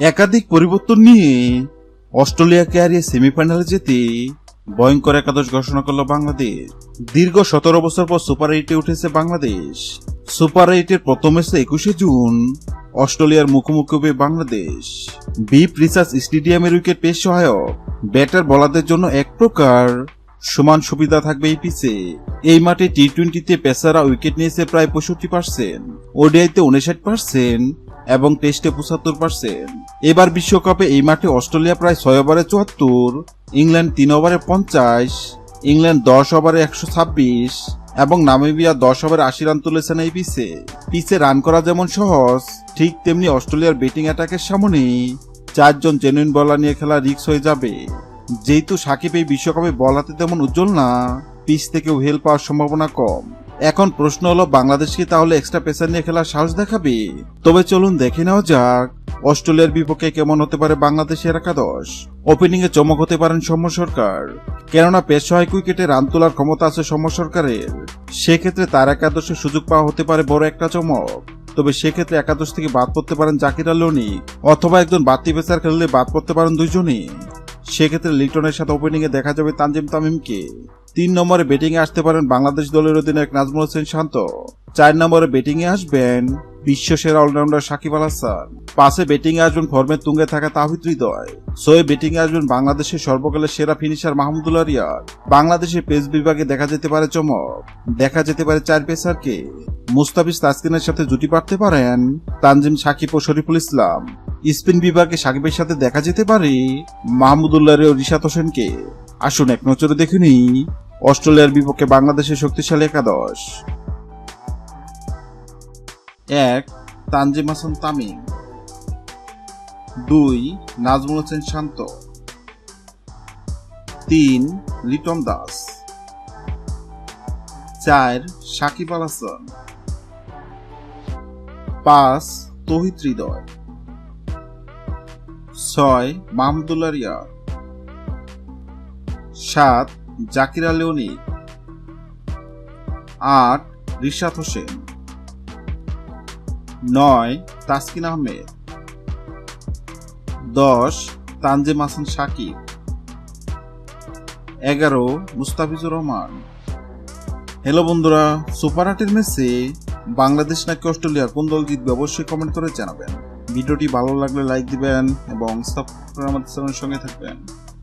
একাধিক পরিবর্তন নিয়ে অস্ট্রেলিয়াকে হারিয়ে সেমিফাইনালে যেতে ভয়ঙ্কর একাদশ ঘোষণা করল বাংলাদেশ। দীর্ঘ সতেরো বছর পর সুপার এইটে উঠেছে বাংলাদেশ। সুপার এইটের প্রথম ম্যাচে একুশে জুন অস্ট্রেলিয়ার মুখোমুখি হবে বাংলাদেশ। বিপ রিসার্চ স্টেডিয়ামের উইকেট পেশ সহায়ক। ব্যাটার বলারদের জন্য এক প্রকার সমান সুবিধা থাকবে এই পিচে। এই মাঠে টি টোয়েন্টিতে পেসাররা উইকেট নিয়েছে প্রায় পঁয়ষট্টি পার্সেন্ট, ওডিআইতে উনষাট পার্সেন্ট এবং টেস্টে পঁচাত্তর পার্সেন্ট এবার বিশ্বকাপে এই মাঠে অস্ট্রেলিয়া প্রায় ছয় ওভারে চুয়াত্তর, ইংল্যান্ড তিন ওভারে পঞ্চাশ, ইংল্যান্ড দশ ওভারে একশো ছাব্বিশ, এবং নামিবিয়া দশ ওভারে আশি রান তুলেছেন এই পিচে। পিচে রান করা যেমন সহজ, ঠিক তেমনি অস্ট্রেলিয়ার ব্যাটিং অ্যাটাকের সামনে চারজন জেনুইন বলার নিয়ে খেলা রিক্স হয়ে যাবে। যেহেতু সাকিব এই বিশ্বকাপে বল হাতে তেমন উজ্জ্বল না, পিচ থেকেও হেল পাওয়ার সম্ভাবনা কম। এখন প্রশ্ন হলো, বাংলাদেশ কি তাহলে এক্সট্রা পেসার নিয়ে খেলার সাহস দেখাবে? তবে চলুন দেখে নেওয়া যাক, অস্ট্রেলিয়ার বিপক্ষে কেমন হতে পারে বাংলাদেশের একাদশ? ওপেনিং এ চমক হতে পারেন সৌম্য সরকার। কেননা পেশ সহায়ক উইকেটে রান তোলার ক্ষমতা আছে সৌম্য সরকারের। সেক্ষেত্রে তার একাদশে সুযোগ পাওয়া হতে পারে বড় একটা চমক। তবে সেক্ষেত্রে একাদশ থেকে বাদ পড়তে পারেন জাকির আলোনি অথবা একজন বাড়তি পেসার খেললে বাদ পড়তে পারেন দুইজনই। সেক্ষেত্রে লিটনের সাথে ওপেনিং এ দেখা যাবে তানজিম তামিমকে। তিন নম্বরে ব্যাটিং এ আসতে পারেন বাংলাদেশ দলের অধিনায়ক নাজমুল হোসেন শান্ত। চার নম্বরে ব্যাটিং এ আসবেন বিশ্ব সেরা অলরাউন্ডার সাকিব আল হাসান। পাশে ব্যাটিং এ আসবেন ফর্মের তুঙ্গে থাকা তাহিদ হৃদয়। সোয়ে ব্যাটিং এ আসবেন বাংলাদেশের সর্বকালের সেরা ফিনিশার মাহমুদুল্লাহ রিয়াদ বাংলাদেশের পেস বিভাগে দেখা যেতে পারে চমক। দেখা যেতে পারে চার পেসারকে মুস্তাফিজ তাসকিনের সাথে জুটি পারতে পারেন তানজিম সাকিব ও শরীফুল ইসলাম। স্পিন বিভাগে সাকিবের সাথে দেখা যেতে পারে মাহমুদুল্লাহ ও রিশাদ হোসেনকে। আসুন এক নজরে দেখে নিই অস্ট্রেলিয়ার বিপক্ষে বাংলাদেশের শক্তিশালী একাদশ। এক, তানজিম হাসান তামিম। দুই, নাজমুল হোসেন শান্ত। তিন, লিটন দাস। চার, সাকিব আল হাসান। পাঁচ, তহিদ হৃদয়। ছয়, মাহমুদুল্লাহ রিয়াদ। সাত জাকির অনিক আট রিশাদ হোসেন। নয়, তাসকিন আহমেদ। দশ, তানজিম হাসান সাকিব এগারো, মুস্তাফিজুর রহমান। হ্যালো বন্ধুরা, সুপার আটের ম্যাচে বাংলাদেশ নাকি অস্ট্রেলিয়া কোন দল জিতবে অবশ্যই কমেন্ট করে জানাবেন। ভিডিওটি ভালো লাগলে লাইক দিবেন এবং সাবস্ক্রাইব আমাদের সঙ্গে থাকবেন।